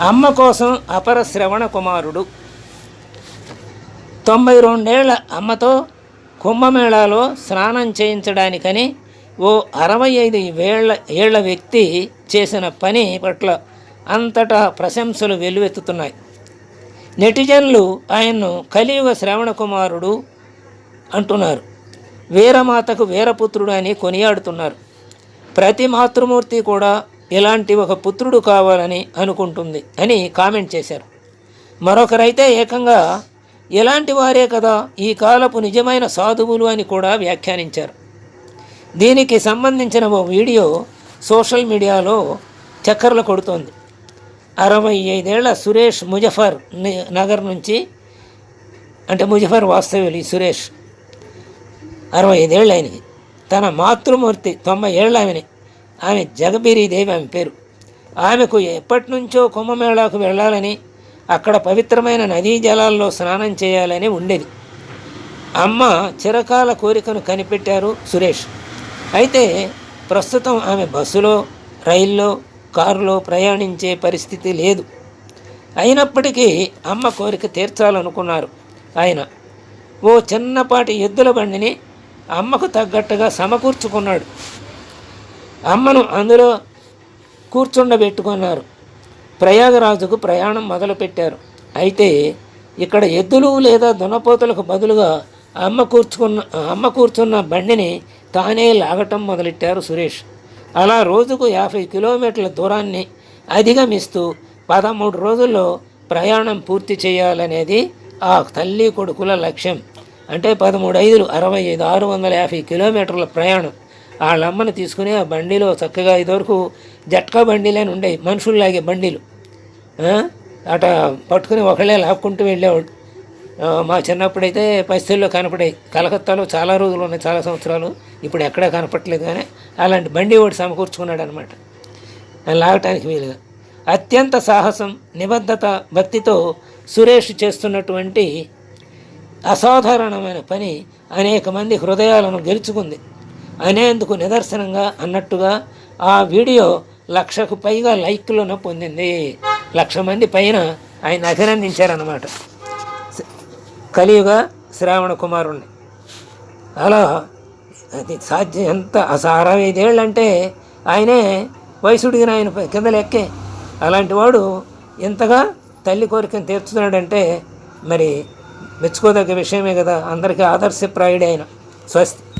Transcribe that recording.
అమ్మ కోసం అపర శ్రవణ కుమారుడు. తొంభై రెండేళ్ళ అమ్మతో కుంభమేళాలో స్నానం చేయించడానికని ఓ అరవై ఐదు వేళ్ళ ఏళ్ళ వ్యక్తి చేసిన పని పట్ల అంతటా ప్రశంసలు వెల్లువెత్తుతున్నాయి. నెటిజన్లు ఆయన్ను కలియుగ శ్రవణ కుమారుడు అంటున్నారు. వీరమాతకు వీరపుత్రుడు అని కొనియాడుతున్నారు. ప్రతి మాతృమూర్తి కూడా ఇలాంటి ఒక పుత్రుడు కావాలని అనుకుంటుంది అని కామెంట్ చేశారు. మరొకరైతే ఏకంగా ఇలాంటి వారే కదా ఈ కాలపు నిజమైన సాధువులు అని కూడా వ్యాఖ్యానించారు. దీనికి సంబంధించిన ఓ వీడియో సోషల్ మీడియాలో చక్కర్లు కొడుతోంది. అరవై ఐదేళ్ళ సురేష్ ముజఫర్ నగర్ నుంచి అంటే ముజఫర్ వాస్తవ్యులు ఈ సురేష్. అరవై ఐదేళ్ళు ఆయనకి తన మాతృమూర్తి తొంభై ఏళ్ళు ఆమెని ఆమె జగబీరీదేవి ఆమె పేరు. ఆమెకు ఎప్పటి నుంచో కుంభమేళాకు వెళ్ళాలని అక్కడ పవిత్రమైన నదీ జలాల్లో స్నానం చేయాలని ఉండేది. అమ్మ చిరకాల కోరికను కనిపెట్టారు సురేష్. అయితే ప్రస్తుతం ఆమె బస్సులో రైల్లో కారులో ప్రయాణించే పరిస్థితి లేదు. అయినప్పటికీ అమ్మ కోరిక తీర్చాలనుకున్నారు ఆయన. ఓ చిన్నపాటి ఎద్దుల బండిని అమ్మకు తగ్గట్టుగా సమకూర్చుకున్నాడు. అమ్మను అందులో కూర్చుండబెట్టుకున్నారు. ప్రయాగరాజుకు ప్రయాణం మొదలుపెట్టారు. అయితే ఇక్కడ ఎద్దులు లేదా దున్నపోతులకు బదులుగా అమ్మ కూర్చుకున్న అమ్మ కూర్చున్న బండిని తానే లాగటం మొదలెట్టారు సురేష్. అలా రోజుకు యాభై కిలోమీటర్ల దూరాన్ని అధిగమిస్తూ పదమూడు రోజుల్లో ప్రయాణం పూర్తి చేయాలనేది ఆ తల్లి కొడుకుల లక్ష్యం. అంటే పదమూడు ఐదులు అరవై ఐదు ఆరు వందల యాభై కిలోమీటర్ల ప్రయాణం. వాళ్ళమ్మని తీసుకుని ఆ బండిలో చక్కగా ఇదివరకు జట్కా బండిలేని ఉండేవి మనుషుల్లాగే బండిలు. అట పట్టుకుని ఒకళ్ళే లాక్కుంటూ వెళ్ళేవాడు మా చిన్నప్పుడైతే పరిస్థితుల్లో కనపడాయి కలకత్తాలో చాలా రోజులు ఉన్నాయి చాలా సంవత్సరాలు. ఇప్పుడు ఎక్కడా కనపట్లేదు కానీ అలాంటి బండి ఒకటి సమకూర్చుకున్నాడు అనమాట లాగటానికి వీలుగా. అత్యంత సాహసం నిబద్ధత భక్తితో సురేష్ చేస్తున్నటువంటి అసాధారణమైన పని అనేక మంది హృదయాలను గెలుచుకుంది. అనేందుకు నిదర్శనంగా అన్నట్టుగా ఆ వీడియో లక్షకు పైగా లైక్లను పొందింది. లక్ష మంది పైన ఆయన అభినందించారన్నమాట. కలియుగ శ్రావణ కుమారుణ్ణి. అలా అది సాధ్యం ఎంత అసలు అరవై ఐదేళ్ళు అంటే ఆయనే వయసుడిగిన ఆయన పై- కింద లెక్కే. అలాంటి వాడు ఇంతగా తల్లి కోరికను తీర్చుతున్నాడంటే మరి మెచ్చుకోదగ్గ విషయమే కదా. అందరికీ ఆదర్శప్రాయుడే ఆయన. స్వస్తి